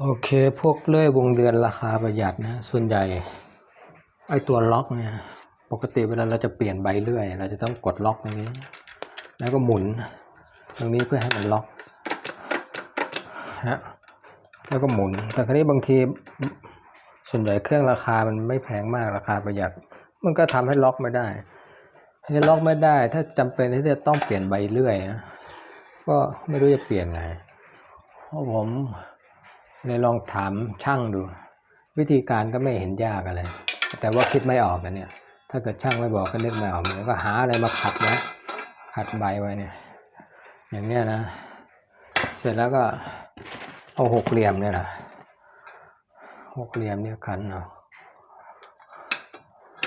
โอเค พวกเลื่อยวงเดือนราคาประหยัดนะ ส่วนใหญ่ ไอตัวล็อกเนี่ย ปกติเวลาเราจะเปลี่ยนใบเลื่อย เราจะต้องกดล็อกตรงนี้ แล้วก็หมุน ตรงนี้เพื่อให้มันล็อกฮะแล้วก็หมุน แต่ครั้นี้บางทีส่วนใหญ่เครื่องราคามันไม่แพงมากราคาประหยัด มันก็ทำให้ล็อกไม่ได้ถ้าล็อกไม่ได้ ถ้าจำเป็นที่จะต้องเปลี่ยนใบเลื่อยนะก็ไม่รู้จะเปลี่ยนไงเพราะผม เลยลองถามช่างดู วิธีการก็ไม่เห็นยากอะไร แต่ว่าคิดไม่ออกนะเนี่ย ถ้าเกิดช่างไม่บอกก็นึกไม่ออกเดี๋ยวก็หาอะไรมาขัดนะขัดใบไว้เนี่ย อย่างเนี้ยนะ เสร็จแล้วก็เอาหกเหลี่ยมเนี่ยนะหกเหลี่ยมเนี่ยขันเอา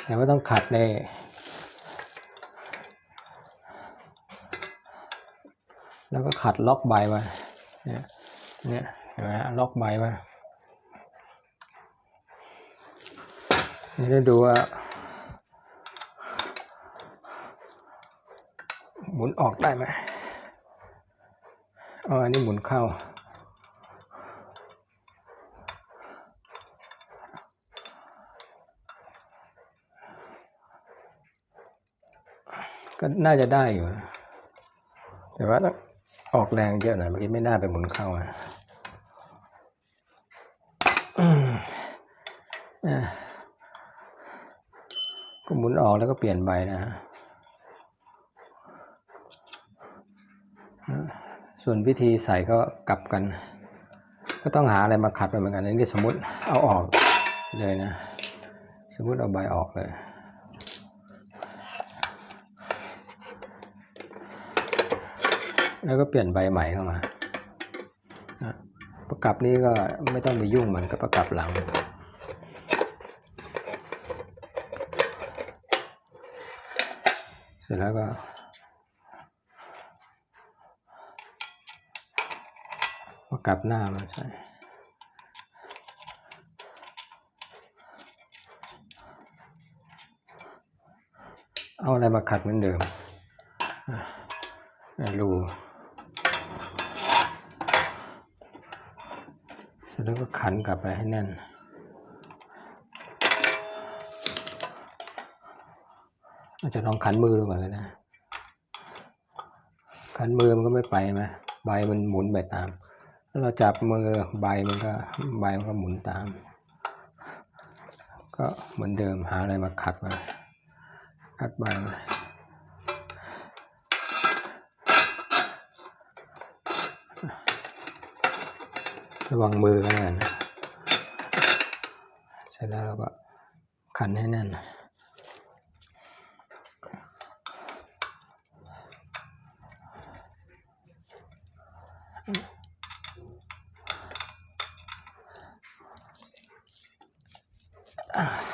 แต่ว่าต้องขัดในแล้วก็ขัดล็อกใบไว้เนี่ยเนี่ย ห็นไหมฮะล็อกใบไว้นี่ได้ดูว่าหมุนออกได้ไหมอ๋ออันนี้หมุนเข้า ก็น่าจะได้อยู่ แต่ว่าต้องออกแรงเยอะหน่อยเมื่อกี้ไม่น่าไปหมุนเข้าอะอืมอะ ก็หมุนออกแล้วก็เปลี่ยนใบนะฮะส่วนวิธีใส่ก็กลับกัน ก็ต้องหาอะไรมาขัดไปเหมือนกันนนี้สมมติเอาออกเลยนะ สมมติเอาใบออกเลยแล้วก็เปลี่ยนใบใหม่เข้ามา ประกับนี้ก็ไม่ต้องไปยุ่งเหมือนกับประกับหลัง สร็จแล้วก็ประกับหน้ามาใส่เอาอะไรมาขัดเหมือนเดิมอะรูเสร็จแล้วก็ขันกลับไปให้แน่น อาจจะลองขันมือดูก่อนเลยนะ ขันมือมันก็ไม่ไปไหมใบมันหมุนไปตามถ้าเราจับมือใบมันก็ใบมันก็หมุนตาม ก็เหมือนเดิมหาอะไรมาขัดมาขัดใบมาระวังมือกันแล้วกันนะเสร็จแล้วเราก็ขันให้แน่น อั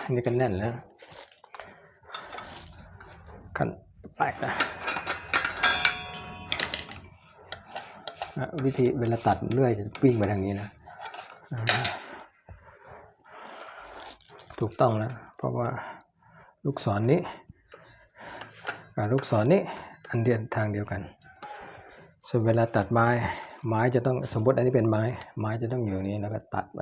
นนี้ก็แน่นแล้วขันไปนะวิธีเวลาตัดเลื่อยจะวิ่งไปทางนี้นะ ถูกต้องแล้ว เพราะว่าลูกศรนนี้กับลูกศรนนี้อันเดียวทางเดียวกัน ส่วนเวลาตัดไม้ ไม้จะต้องสมมติอันนี้เป็นไม้ ไม้จะต้องอยู่นี้แล้วก็ตัดไป